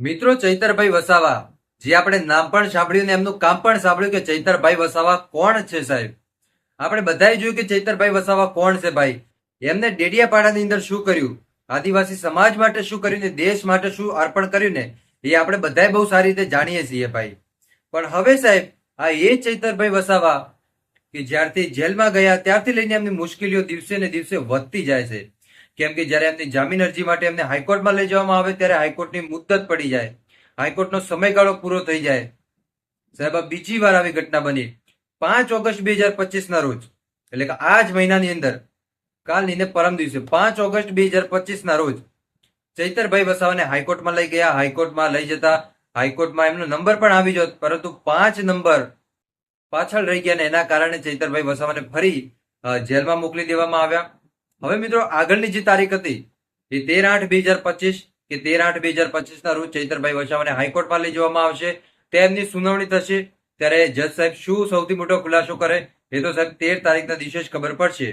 મિત્રો ચૈતરભાઈ વસાવા, જે આપણે નામ પણ સાંભળ્યું ને એમનું કામ પણ સાંભળ્યું કે ચૈતરભાઈ વસાવા કોણ છે સાહેબ? આપણે બધાએ જોયું કે ચૈતરભાઈ વસાવા કોણ છે ભાઈ? એમને ડેડિયાપાડાની અંદર શું કર્યું? આદિવાસી સમાજ માટે શું કર્યું ને દેશ માટે શું અર્પણ કર્યું ને, એ આપણે બધાએ બહુ સારી રીતે જાણીએ છીએ ભાઈ. પણ હવે સાહેબ, આ એ ચૈતરભાઈ વસાવા કે જ્યારથી જેલમાં ગયા ત્યારથી લઈને એમની મુશ્કેલીઓ દિવસે ને દિવસે વધતી જાય છે. કેમ કે જ્યારે એમની જામીન અરજી માટે એમને હાઈકોર્ટમાં લઈ જવામાં આવે ત્યારે હાઈકોર્ટની મુદ્દત પડી જાય. હાઈકોર્ટનો સમયગાળો પૂરો થઈ જાય. સાહેબ, આ બીજી વાર આવી ઘટના બની. પાંચ ઓગસ્ટ બે હજાર પચીસ ના રોજ, એટલે કે આ જ મહિનાની અંદર કાલ ને પરમ દિવસે, પાંચ ઓગસ્ટ બે હજાર પચીસ ના રોજ, ચૈતરભાઈ વસાવાને હાઈકોર્ટમાં લઈ ગયા. હાઈકોર્ટમાં લઈ જતા, હાઈકોર્ટમાં એમનો નંબર પણ આવી જતો, પરંતુ પાંચ નંબર પાછળ રહી ગયા ને એના કારણે ચૈતરભાઈ વસાવાને ફરી જેલમાં મોકલી દેવામાં આવ્યા. હવે મિત્રો, આગળની જે તારીખ હતી, એ તેર આઠ બે હજાર પચીસ કે તેર આઠ બે હજાર પચીસ ના રોજ ચૈતરભાઈ વસાવાને હાઈકોર્ટમાં લઈ જવામાં આવશે. તેમની સુનાવણી થશે ત્યારે જજ સાહેબ શું સૌથી મોટો ખુલાસો કરે એ તો સાહેબ તેર તારીખના દિવસે જ ખબર પડશે.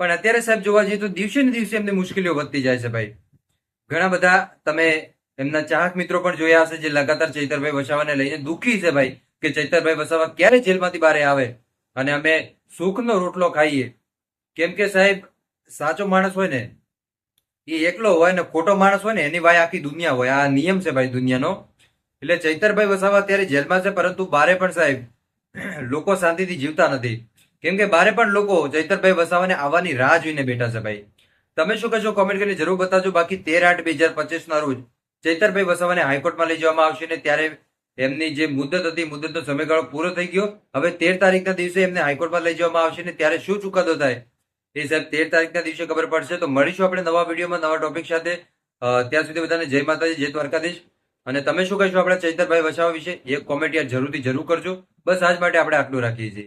પણ અત્યારે સાહેબ જોવા જઈએ તો દિવસે ને દિવસે એમની મુશ્કેલીઓ વધતી જાય છે ભાઈ. ઘણા બધા તમે એમના ચાહક મિત્રો પણ જોયા હશે જે લગાતાર ચૈતરભાઈ વસાવાને લઈને દુઃખી છે ભાઈ કે ચૈતરભાઈ વસાવા ક્યારે જેલમાંથી બહાર આવે અને અમે સુખનો રોટલો ખાઈએ. કેમ કે સાહેબ સાચો માણસ હોય ને, એ એકલો હોય ને, ખોટો માણસ હોય ને, એની વાય આખી દુનિયા હોય. આ નિયમ છે ભાઈ દુનિયાનો. એટલે ચૈતરભાઈ વસાવા અત્યારે જેલમાં છે, પરંતુ બારે પણ સાહેબ, લોકો શાંતિથી જીવતા નથી. કેમ કે બારે પણ લોકો ચૈતરભાઈ વસાવાને આવવાની રાહ જોઈને બેઠા છે ભાઈ. તમે શું કહેશો? કોમેન્ટ કરીને જરૂર બતાવજો. બાકી તેર આઠ બે હજાર પચીસ ના રોજ ચૈતરભાઈ વસાવાને હાઈકોર્ટમાં લઈ જવામાં આવશે ને ત્યારે એમની જે મુદત હતી મુદતનો સમયગાળો પૂરો થઈ ગયો. હવે તેર તારીખના દિવસે એમને હાઈકોર્ટમાં લઈ જવામાં આવશે ને ત્યારે શું ચુકાદો થાય? એ સાહેબ, તેર તારીખના દિવસે ખબર પડશે, તો મળીશું આપણે નવા વિડીયોમાં, નવા ટોપિક સાથે. ત્યાં સુધી બધાને જય માતાજી, જય દ્વારકાધીશ. અને તમે શું કહેશો આપણા ચૈતરભાઈ વસાવા વિશે? એક કોમેન્ટ યાર જરૂરથી જરૂર કરજો. બસ આજ માટે આપણે આટલું રાખીએ છીએ.